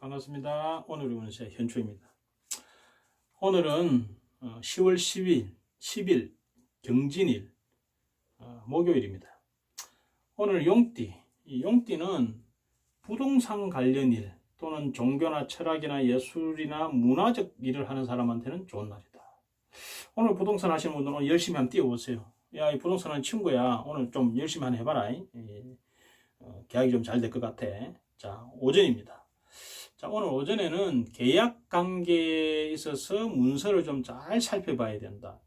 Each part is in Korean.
반갑습니다. 오늘의 운세 현초입니다. 오늘은 10월 10일, 10일 경진일 어, 목요일입니다. 오늘 용띠, 이 용띠는 부동산 관련 일 또는 종교나 철학이나 예술이나 문화적 일을 하는 사람한테는 좋은 날이다. 오늘 부동산 하시는 분들은 열심히 한번 뛰어보세요. 야, 이 부동산 하는 친구야. 오늘 좀 열심히 한번 해봐라. 이, 어, 계약이 좀 잘 될 것 같아. 자, 오전입니다. 자, 오늘 오전에는 계약 관계에 있어서 문서를 좀 잘 살펴봐야 된다.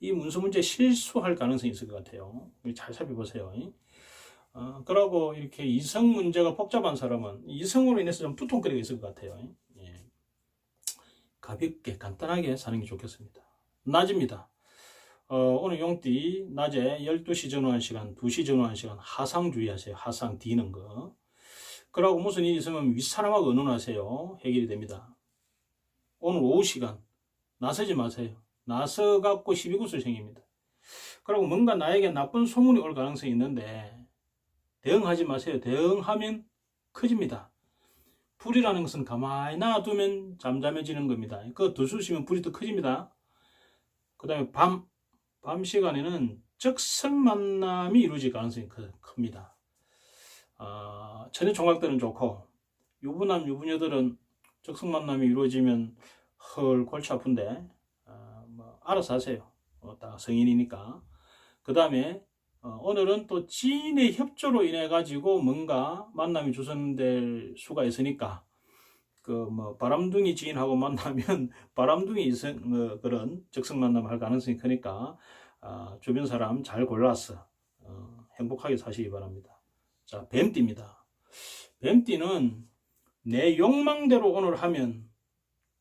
이 문서 문제 실수할 가능성이 있을 것 같아요. 잘 살펴보세요. 어, 그러고 이렇게 이성 문제가 복잡한 사람은 이성으로 인해서 좀 두통거리가 있을 것 같아요. 예. 가볍게 간단하게 사는 게 좋겠습니다. 낮입니다. 어, 오늘 용띠 낮에 12시 전후한 시간, 2시 전후한 시간 하상 주의하세요. 하상 뒤는 거. 그러고 무슨 일이 있으면 윗사람하고 의논하세요. 해결이 됩니다. 오늘 오후 시간 나서지 마세요. 나서 갖고 시비구슬 생깁니다. 그리고 뭔가 나에게 나쁜 소문이 올 가능성이 있는데 대응하지 마세요. 대응하면 커집니다. 불이라는 것은 가만히 놔두면 잠잠해지는 겁니다. 그거 두수시면 불이 더 커집니다. 그 다음에 밤, 밤 시간에는 적성 만남이 이루어질 가능성이 큽니다. 어, 전혀 총각들은 좋고 유부남 유부녀들은 적성 만남이 이루어지면 헐 골치 아픈데 어, 뭐 알아서 하세요. 어, 다 성인이니까. 그 다음에 어, 오늘은 또 지인의 협조로 인해 가지고 뭔가 만남이 조성될 수가 있으니까 그 뭐 바람둥이 지인하고 만나면 바람둥이 이성 어, 그런 적성 만남 할 가능성이 크니까 어, 주변 사람 잘 골라서 어, 행복하게 사시기 바랍니다. 자, 뱀띠입니다. 뱀띠는 내 욕망대로 오늘 하면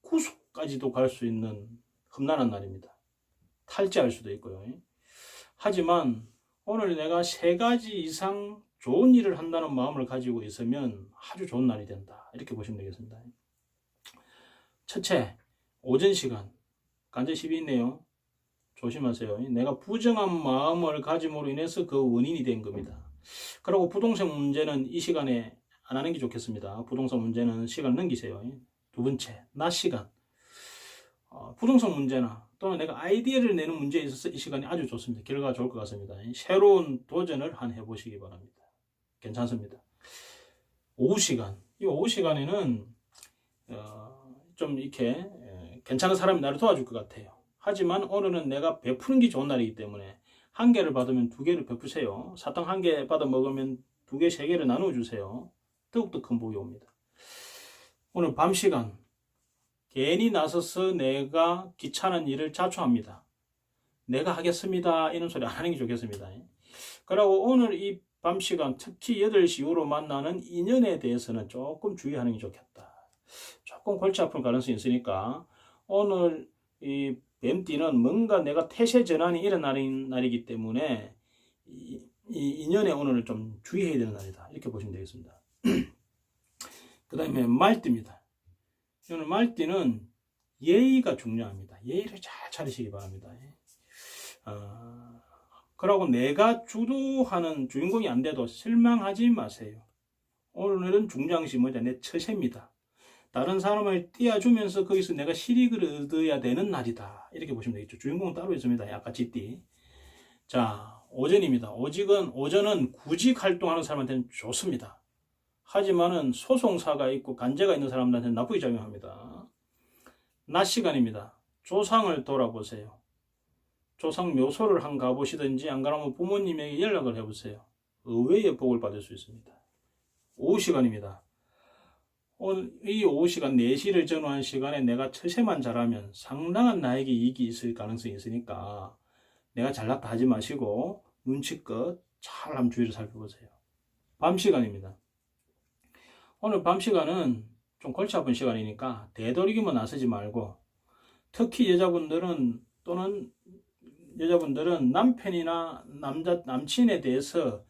구속까지도 갈 수 있는 험난한 날입니다. 탈지할 수도 있고요. 하지만 오늘 내가 세 가지 이상 좋은 일을 한다는 마음을 가지고 있으면 아주 좋은 날이 된다. 이렇게 보시면 되겠습니다. 첫째, 오전 시간. 간제 10이 있네요. 조심하세요. 내가 부정한 마음을 가짐으로 인해서 그 원인이 된 겁니다. 그리고 부동산 문제는 이 시간에 안 하는 게 좋겠습니다. 부동산 문제는 시간 넘기세요. 두 번째, 낮 시간. 어, 부동산 문제나 또는 내가 아이디어를 내는 문제에 있어서 이 시간이 아주 좋습니다. 결과가 좋을 것 같습니다. 새로운 도전을 한 해보시기 바랍니다. 괜찮습니다. 오후 시간. 이 오후 시간에는 어, 좀 이렇게 에, 괜찮은 사람이 나를 도와줄 것 같아요. 하지만 오늘은 내가 베푸는 게 좋은 날이기 때문에 한 개를 받으면 두 개를 베푸세요. 사탕 한 개 받아 먹으면 두 개, 세 개를 나누어 주세요. 더욱더 큰 복이 옵니다. 오늘 밤 시간 괜히 나서서 내가 귀찮은 일을 자초합니다. 내가 하겠습니다. 이런 소리 안 하는 게 좋겠습니다. 그리고 오늘 이 밤 시간 특히 8시 이후로 만나는 인연에 대해서는 조금 주의하는 게 좋겠다. 조금 골치 아플 가능성이 있으니까 오늘 이 뱀띠는 뭔가 내가 태세 전환이 일어나는 날이기 때문에 이, 이 인연에 오늘은 좀 주의해야 되는 날이다. 이렇게 보시면 되겠습니다. 그 다음에 말띠입니다. 오늘 말띠는 예의가 중요합니다. 예의를 잘 차리시기 바랍니다. 어, 그러고 내가 주도하는 주인공이 안 돼도 실망하지 마세요. 오늘은 뭐냐 내 처세입니다. 다른 사람을 띄워주면서 거기서 내가 실익을 얻어야 되는 날이다. 이렇게 보시면 되겠죠. 주인공은 따로 있습니다. 아까 쥐띠. 자, 오전입니다. 오직은, 오전은 구직 활동하는 사람한테는 좋습니다. 하지만은 소송사가 있고 간제가 있는 사람들한테는 나쁘게 작용합니다. 낮 시간입니다. 조상을 돌아보세요. 조상 묘소를 한 가보시든지 안 그러면 부모님에게 연락을 해보세요. 의외의 복을 받을 수 있습니다. 오후 시간입니다. 오늘 이 오후 시간 4시를 전후한 시간에 내가 처세만 잘하면 상당한 나에게 이익이 있을 가능성이 있으니까 내가 잘났다 하지 마시고 눈치껏 잘 한번 주의를 살펴보세요. 밤 시간입니다. 오늘 밤 시간은 좀 골치 아픈 시간이니까 되도록이면 나서지 말고 특히 여자분들은 또는 여자분들은 남편이나 남자 남친에 대해서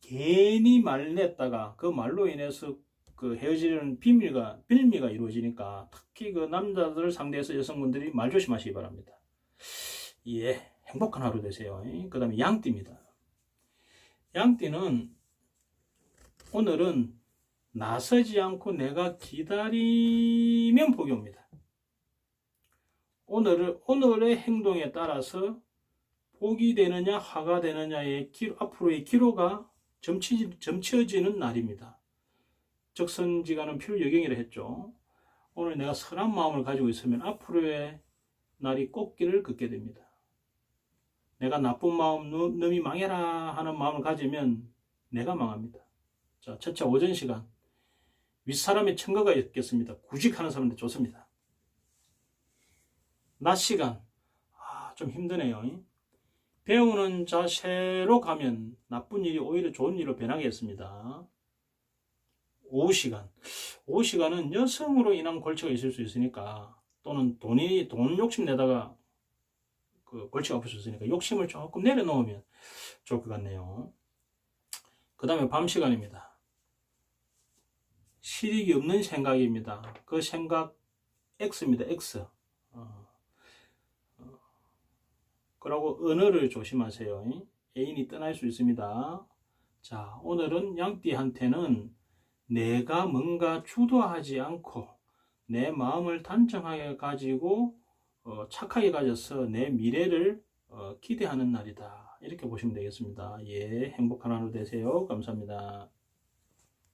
괜히 말을 냈다가 그 말로 인해서 그 헤어지는 비밀과 빌미가 이루어지니까 특히 그 남자들 상대해서 여성분들이 말 조심하시기 바랍니다. 예, 행복한 하루 되세요. 그 다음에 양띠입니다. 양띠는 오늘은 나서지 않고 내가 기다리면 복이 옵니다. 오늘을, 오늘의 행동에 따라서 복이 되느냐, 화가 되느냐의 기, 앞으로의 기로가 점치, 점치어지는 날입니다. 적선지가는 필요여경이라 했죠. 오늘 내가 선한 마음을 가지고 있으면 앞으로의 날이 꽃길을 걷게 됩니다. 내가 나쁜 마음, 너- 놈이 망해라 하는 마음을 가지면 내가 망합니다. 자, 첫째 오전 시간. 윗사람의 청거가 있겠습니다. 구직하는 사람들 좋습니다. 낮 시간. 아, 좀 힘드네요. 배우는 자세로 가면 나쁜 일이 오히려 좋은 일로 변하겠습니다. 오후 시간. 오후 시간은 여성으로 인한 골치가 있을 수 있으니까 또는 돈이 돈 욕심 내다가 그 골치가 아플 수 있으니까 욕심을 조금 내려놓으면 좋을 것 같네요. 그 다음에 밤 시간입니다. 실익이 없는 생각입니다. 그 생각 X입니다. X. 어, 어, 그러고 언어를 조심하세요. 애인이 떠날 수 있습니다. 자, 오늘은 양띠한테는 내가 뭔가 주도하지 않고 내 마음을 단정하게 가지고 어, 착하게 가져서 내 미래를 어, 기대하는 날이다. 이렇게 보시면 되겠습니다. 예, 행복한 하루 되세요. 감사합니다.